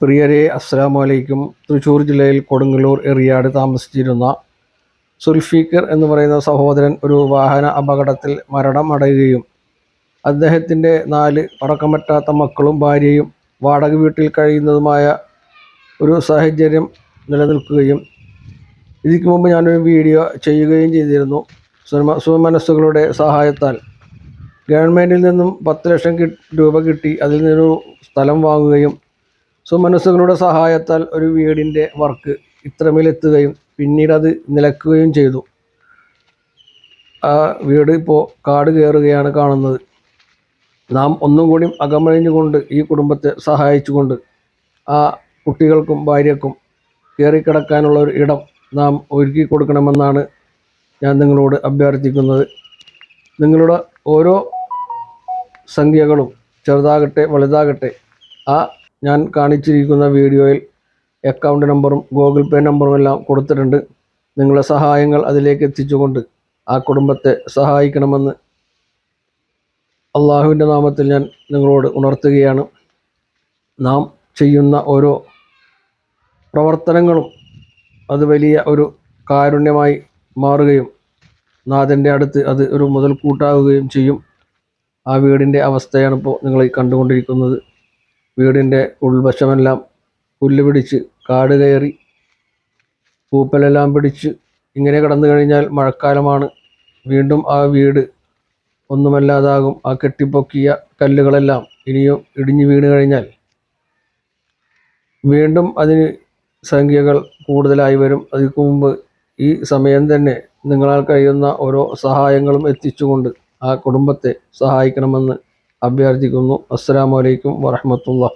പ്രിയരെ അസ്സലാമു അലൈക്കും തൃശ്ശൂർ ജില്ലയിൽ കൊടുങ്ങല്ലൂർ എറിയാട് താമസിച്ചിരുന്ന സുൽഫീഖർ എന്ന് പറയുന്ന സഹോദരൻ ഒരു വാഹന അപകടത്തിൽ മരണമടയുകയും അദ്ദേഹത്തിന്റെ നാല് പറക്കമറ്റാത്ത മക്കളും ഭാര്യയും വാടക വീട്ടിൽ കഴിയുന്നതുമായ ഒരു സാഹചര്യം നിലനിൽക്കുകയും ഇതിക്ക് മുമ്പ് ഞാനൊരു വീഡിയോ ചെയ്യുകയും ചെയ്തിരുന്നു. സുമ സുമനസ്സുകളുടെ സഹായത്താൽ. ഗവൺമെന്റിൽ നിന്നും പത്ത് ലക്ഷം രൂപ കിട്ടി. അതിൽ നിന്നൊരു സ്ഥലം വാങ്ങുകയും സുമനസ്സുകളുടെ സഹായത്താൽ ഒരു വീടിന്റെ വർക്ക് ഇത്രമേലെത്തുകയും പിന്നീട് അത് നിലക്കുകയും ചെയ്തു. ആ വീട് ഇപ്പോൾ കാട് കയറുകയാണ് കാണുന്നത്. നാം ഒന്നും കൂടി അകമഴിഞ്ഞുകൊണ്ട് ഈ കുടുംബത്തെ സഹായിച്ചുകൊണ്ട് ആ കുട്ടികൾക്കും ഭാര്യക്കും കയറിക്കിടക്കാനുള്ള ഒരു ഇടം നാം ഒരുക്കി കൊടുക്കണമെന്നാണ് ഞാൻ നിങ്ങളോട് അഭ്യർത്ഥിക്കുന്നത്. നിങ്ങളുടെ ഓരോ സംഖ്യകളും ചെറുതാകട്ടെ വലുതാകട്ടെ ആ ഞാൻ കാണിച്ചിരിക്കുന്ന വീഡിയോയിൽ അക്കൗണ്ട് നമ്പറും ഗൂഗിൾ പേ നമ്പറും എല്ലാം കൊടുത്തിട്ടുണ്ട്. നിങ്ങളുടെ സഹായങ്ങൾ അതിലേക്ക് എത്തിച്ചുകൊണ്ട് ആ കുടുംബത്തെ സഹായിക്കണമെന്ന് അള്ളാഹുവിന്റെ നാമത്തിൽ ഞാൻ നിങ്ങളോട് ഉണർത്തുകയാണ്. നാം ചെയ്യുന്ന ഓരോ പ്രവർത്തനങ്ങളും അത് വലിയ ഒരു കാരുണ്യമായി മാറുകയും നാഥന്റെ അടുത്ത് അത് ഒരു മുതൽക്കൂട്ടാവുകയും ചെയ്യും. ആ വീടിന്റെ അവസ്ഥയാണ് ഇപ്പോൾ നിങ്ങൾ കണ്ടുകൊണ്ടിരിക്കുന്നത്. വീടിന്റെ ഉൾവശമെല്ലാം പുല്ല് പിടിച്ച് കാട് കയറി പൂപ്പലെല്ലാം പിടിച്ച് ഇങ്ങനെ കടന്നു കഴിഞ്ഞാൽ മഴക്കാലമാണ്. വീണ്ടും ആ വീട് ഒന്നുമല്ലാതാകും. ആ കെട്ടിപ്പൊക്കിയ കല്ലുകളെല്ലാം ഇനിയും ഇടിഞ്ഞു വീണ് കഴിഞ്ഞാൽ വീണ്ടും അതിന് സംഖ്യകൾ കൂടുതലായി വരും. അതിന് മുമ്പ് ഈ സമയം തന്നെ നിങ്ങളാൽ കഴിയുന്ന ഓരോ സഹായങ്ങളും എത്തിച്ചുകൊണ്ട് ആ കുടുംബത്തെ സഹായിക്കണമെന്ന് അഭ്യർത്ഥിക്കുന്നു. അസ്സലാമു അലൈക്കും വറഹമത്തുള്ള